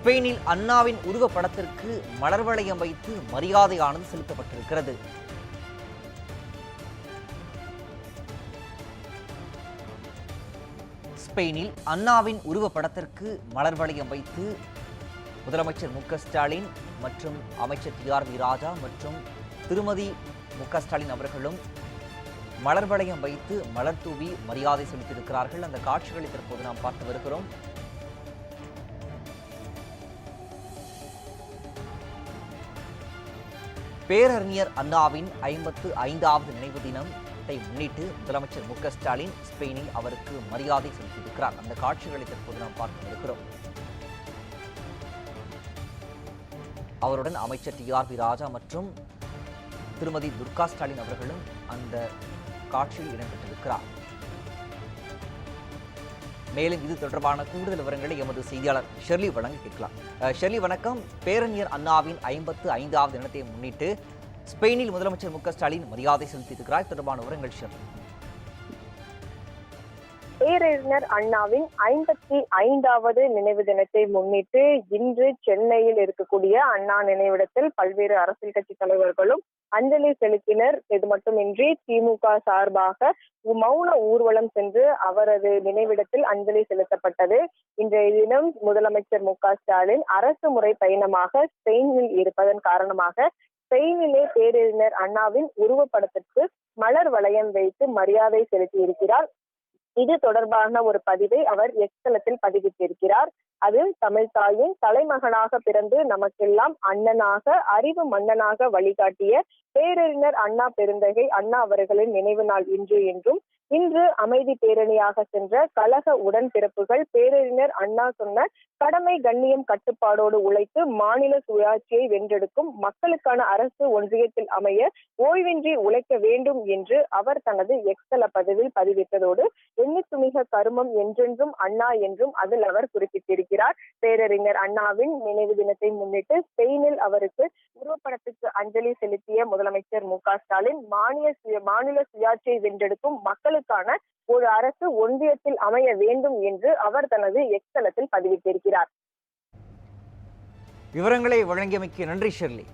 ஸ்பெயினில் அண்ணாவின் உருவப்படத்திற்கு மலர் வளையம் வைத்து மரியாதையானது செலுத்தப்பட்டிருக்கிறது. ஸ்பெயினில் அண்ணாவின் உருவப்படத்திற்கு மலர் வளையம் வைத்து முதலமைச்சர் மு ஸ்டாலின் மற்றும் அமைச்சர் டி ஆர் வி ராஜா மற்றும் திருமதி மு ஸ்டாலின் அவர்களும் மலர் வளையம் வைத்து மலர் தூவி மரியாதை செலுத்தியிருக்கிறார்கள். அந்த காட்சிகளை தற்போது நாம் பார்த்து வருகிறோம். பேரறிஞர் அண்ணாவின் ஐம்பத்து ஐந்தாவது நினைவு தினத்தை முன்னிட்டு முதலமைச்சர் மு ஸ்டாலின் ஸ்பெயினில் அவருக்கு மரியாதை செலுத்தியிருக்கிறார். அந்த காட்சிகளை தற்போது நாம் பார்த்து வருகிறோம் அவருடன் அமைச்சர் டி ஆர் பி ராஜா மற்றும் திருமதி துர்கா ஸ்டாலின் அவர்களும் அந்த காட்சியில் இடம்பெற்றிருக்கிறார். மேலும் இது தொடர்பான கூடுதல் விவரங்களை எமது செய்தியாளர் ஷெர்லி வழங்க கேட்கலாம். ஷெர்லி வணக்கம். பேரணியர் அண்ணாவின் ஐம்பத்து ஐந்தாவது தினத்தை முன்னிட்டு ஸ்பெயினில் முதலமைச்சர் மு க ஸ்டாலின் மரியாதை செலுத்தியிருக்கிறார். தொடர்பான விவரங்கள் ஷெர்லி. பேரறிஞர் அண்ணாவின் ஐம்பத்தி ஐந்தாவது நினைவு தினத்தை முன்னிட்டு இன்று சென்னையில் இருக்கக்கூடிய அண்ணா நினைவிடத்தில் பல்வேறு அரசியல் கட்சி தலைவர்களும் அஞ்சலி செலுத்தினர். இது மட்டுமின்றி திமுக சார்பாக மௌன ஊர்வலம் சென்று அவரது நினைவிடத்தில் அஞ்சலி செலுத்தப்பட்டது. இன்றைய தினம் முதலமைச்சர் மு ஸ்டாலின் அரசு முறை பயணமாக ஸ்பெயினில் இருப்பதன் காரணமாக ஸ்பெயினிலே பேரறிஞர் அண்ணாவின் உருவப்படத்திற்கு மலர் வளையம் வைத்து மரியாதை செலுத்தியிருக்கிறார். இது தொடர்பான ஒரு பதிவை அவர் எக்ஸ்தலத்தில் பதிவிட்டிருக்கிறார். அது தமிழ் தாயின் தலைமகனாக பிறந்து நமக்கெல்லாம் அண்ணனாக அறிவு மன்னனாக வழிகாட்டிய பேரறிஞர் அண்ணா பெருந்தகை அண்ணா அவர்களின் நினைவு நாள் இன்று என்றும் இன்று அமைதி பேரணியாக சென்ற கழக உடன்பிறப்புகள் பேரறிஞர் அண்ணா சொன்ன கடமை கண்ணியம் கட்டுப்பாடோடு உழைத்து மாநில சுயாட்சியை வென்றெடுக்கும் மக்களுக்கான அரசு ஒன்றியத்தில் அமைய ஓய்வின்றி உழைக்க வேண்டும் என்று அவர் தனது எக்ஸல பதிவில் பதிவிட்டதோடு எண்ணித்துமிக கருமம் என்றென்றும் அண்ணா என்றும் அதில் அவர் குறிப்பிட்டிருக்கிறார். பேரறிஞர் அண்ணாவின் நினைவு தினத்தை முன்னிட்டு ஸ்பெயினில் அவருக்கு உருவப்படத்துக்கு அஞ்சலி செலுத்திய முதலமைச்சர் மு க ஸ்டாலின் மாநில சுய மாநில சுயாட்சியை வென்றெடுக்கும் மக்களுக்கான ஒரு அரசு ஒன்றியத்தில் அமைய வேண்டும் என்று அவர் தனது எக்ஸ்தலத்தில் பதிவிட்டிருக்கிறார். விவரங்களை வழங்கியமைக்கு நன்றி ஷெர்லி.